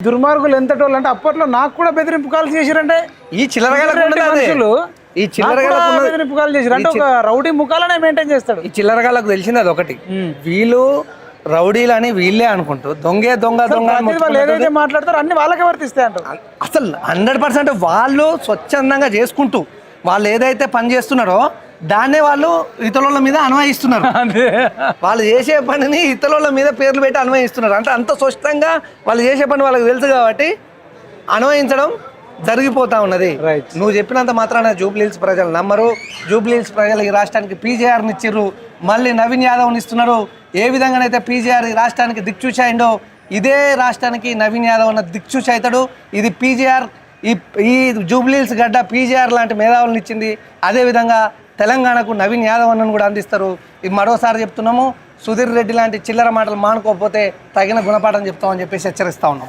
దుర్మార్గులు ఎంతటోళ్ళు అంటే అప్పట్లో నాకు కూడా బెదిరింపు కాల్ చేసిరంటే ఈ. మనుషులు. ఈ ఉన్నది- బెదిరింపు కాల్ చేసిరు అంటే ఒక రౌడీ ముఖాలనే మెయింటైన్ చేస్తాడు. ఈ చిల్లరగాలకు తెలిసింది అది ఒకటి. వీళ్ళు రౌడీలు అని వీళ్ళే అనుకుంటూ దొంగే దొంగ దొంగ వాళ్ళు ఏదైతే మాట్లాడతారో అన్ని వాళ్ళకే వర్తిస్తాయి అంటారు అసలు హండ్రెడ్ పర్సెంట్ వాళ్ళు స్వచ్ఛందంగా చేసుకుంటూ వాళ్ళు ఏదైతే పని చేస్తున్నారో దాన్నే వాళ్ళు ఇతరుల మీద అన్వయిస్తున్నారు. వాళ్ళు చేసే పనిని ఇతరుల మీద పేర్లు పెట్టి అన్వయిస్తున్నారు. అంటే అంత స్పష్టంగా వాళ్ళు చేసే పని వాళ్ళకి తెలుసు కాబట్టి అన్వయించడం జరిగిపోతా ఉన్నది. నువ్వు చెప్పినంత మాత్రాన జూబ్లీహిల్స్ ప్రజలు నమ్మరు. జూబ్లీహిల్స్ ప్రజలు ఈ రాష్ట్రానికి పీజేఆర్ని ఇచ్చిర్రు. మళ్ళీ నవీన్ యాదవ్ని ఇస్తున్నారు. ఏ విధంగానైతే పీజేఆర్ ఈ రాష్ట్రానికి దిక్చూచి అయిందో ఇదే రాష్ట్రానికి నవీన్ యాదవ్ అన్న దిక్చూచి అవుతాడు. ఇది పీజేఆర్ ఈ ఈ జూబ్లీహిల్స్ గడ్డ పీజీఆర్ లాంటి మేధావులను ఇచ్చింది. అదేవిధంగా తెలంగాణకు నవీన్ యాదవ్ అన్నను కూడా అందిస్తారు. ఇది మరోసారి చెప్తున్నాము. సుధీర్ రెడ్డి లాంటి చిల్లర మాటలు మానుకోకపోతే తగిన గుణపాఠం చెప్తామని చెప్పేసి హెచ్చరిస్తా ఉన్నాం.